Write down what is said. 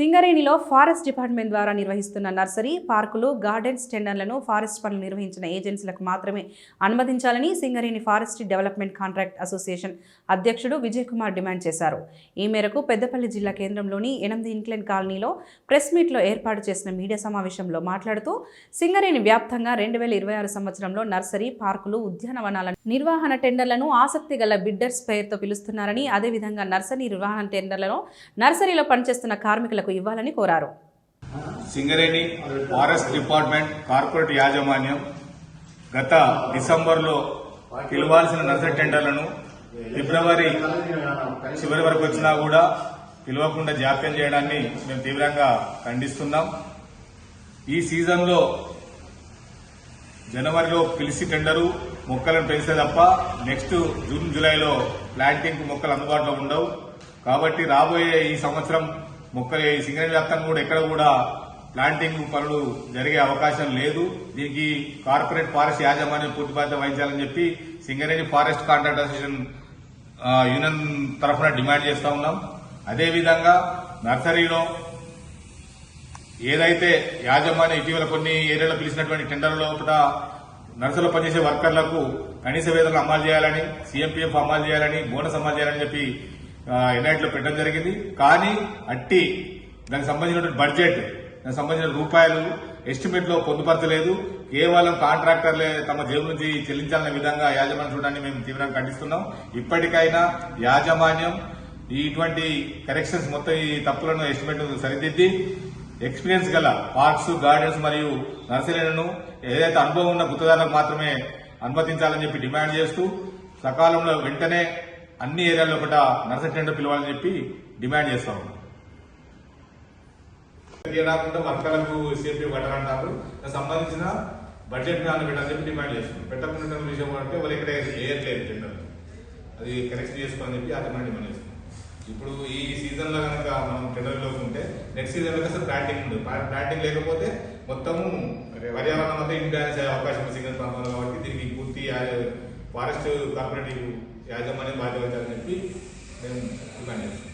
సింగరేణిలో forest department ద్వారా నిర్వహిస్తున్న నర్సరీ పార్కులు గార్డెన్స్ టెండర్లను ఫారెస్ట్ పనులు నిర్వహించిన ఏజెన్సీలకు మాత్రమే అనుమతించాలని Singareni forestry development contract association అధ్యక్షుడు విజయ్ కుమార్ డిమాండ్ చేశారు. ఈ మేరకు పెద్దపల్లి జిల్లా కేంద్రంలోని ఎనిమిది ఇంక్లైన్ కాలనీలో ప్రెస్ మీట్లో ఏర్పాటు చేసిన మీడియా సమావేశంలో మాట్లాడుతూ సింగరేణి వ్యాప్తంగా రెండు వేల ఇరవై ఆరు సంవత్సరంలో నర్సరీ పార్కులు ఉద్యానవనాల నిర్వహణ టెండర్లను ఆసక్తి గల బిడ్డర్స్ పేరుతో పిలుస్తున్నారని అదేవిధంగా నర్సరీ నిర్వహణ టెండర్లను నర్సరీలో పనిచేస్తున్న కార్మికులకు ఇవ్వాలని కోరారు. సింగరేణి ఫారెస్ట్ డిపార్ట్మెంట్ కార్పొరేట్ యాజమాన్యం గత డిసెంబర్లో పిలవాల్సిన నర్సరీ టెండర్లను ఫిబ్రవరి చివరి వరకు వచ్చినా కూడా పిలవకుండా జాప్యం చేయడాన్ని మేము తీవ్రంగా ఖండిస్తున్నాం. ఈ సీజన్లో జనవరిలో పిలిచి టెండరు మొక్కలను పెంచే తప్ప నెక్స్ట్ జూన్ జూలైలో ప్లాంటింగ్ మొక్కలు అందుబాటులో ఉండవు. కాబట్టి రాబోయే ఈ సంవత్సరం మొక్కలు సింగరేణి వ్యాప్తంగా కూడా ఎక్కడ కూడా ప్లాంటింగ్ పనులు జరిగే అవకాశం లేదు. దీనికి కార్పొరేట్ ఫారెస్ట్ యాజమాన్యం పూర్తి బాధ్యత వహించాలని చెప్పి Singareni forest contract association union తరఫున డిమాండ్ చేస్తూ ఉన్నాం. అదేవిధంగా నర్సరీలో ఏదైతే యాజమాన్యం ఇటీవల కొన్ని ఏరియాలో పిలిచినటువంటి టెండర్ లోపల నర్సులో పనిచేసే వర్కర్లకు కనీస వేతనం అమలు చేయాలని సీఎంపీఎఫ్ అమలు చేయాలని బోనస్ అమలు చేయాలని చెప్పి ఎన్ఐట్లో పెట్టడం జరిగింది. కానీ అట్టి దానికి సంబంధించినటువంటి బడ్జెట్ దానికి సంబంధించిన రూపాయలు ఎస్టిమేట్లో పొందుపరచలేదు కేవలం కాంట్రాక్టర్లే తమ జేబు నుంచి చెల్లించాలనే విధంగా యాజమాన్యం చూడడాన్ని మేము తీవ్రంగా ఖండిస్తున్నాం. ఇప్పటికైనా యాజమాన్యం ఇటువంటి కరెక్షన్స్ మొత్తం ఈ తప్పులను ఎస్టిమేట్ సరిదిద్ది. ఎక్స్పీరియన్స్ గల పార్క్స్ గార్డెన్స్ మరియు నర్సరీలను ఏదైతే అనుభవం ఉన్న గుత్తదారులకు మాత్రమే అనుమతించాలని చెప్పి డిమాండ్ చేస్తూ సకాలంలో వెంటనే అన్ని ఏరియాల్లో ఒకట నర్సరీ టెండర్ పిలవాలని చెప్పి డిమాండ్ చేస్తా ఉన్నాం. రాకుండా వర్గాలకు సేఫ్టీ కట్టాలంటారు. దానికి సంబంధించిన బడ్జెట్ ప్లాన్ పెట్టాలని చెప్పి డిమాండ్ చేస్తున్నాం. పెట్టకుండా విషయం అంటే వాళ్ళు ఇక్కడ వేయట్లేదు టెండర్ అది కరెక్ట్ చేసుకోవాలని చెప్పి ఆ డిమాండ్ డిమాండ్ చేస్తున్నాం. ఇప్పుడు ఈ సీజన్లో కనుక మనం టెండర్లో ఉంటే నెక్స్ట్ సీజన్లో అసలు ప్లాంటింగ్ ఉండదు. ప్లాంటింగ్ లేకపోతే మొత్తము పర్యావరణం అంతా ఇంబ్యాలెన్స్ అయ్యే అవకాశం సిగ్నల్ ప్రాంతంలో కాబట్టి దీనికి పూర్తి ఫారెస్ట్ కార్పొరేటివ్ యాజమాన్యం బాధ్యత వహించాలని చెప్పి మేము డిమాండ్ చేస్తున్నాం.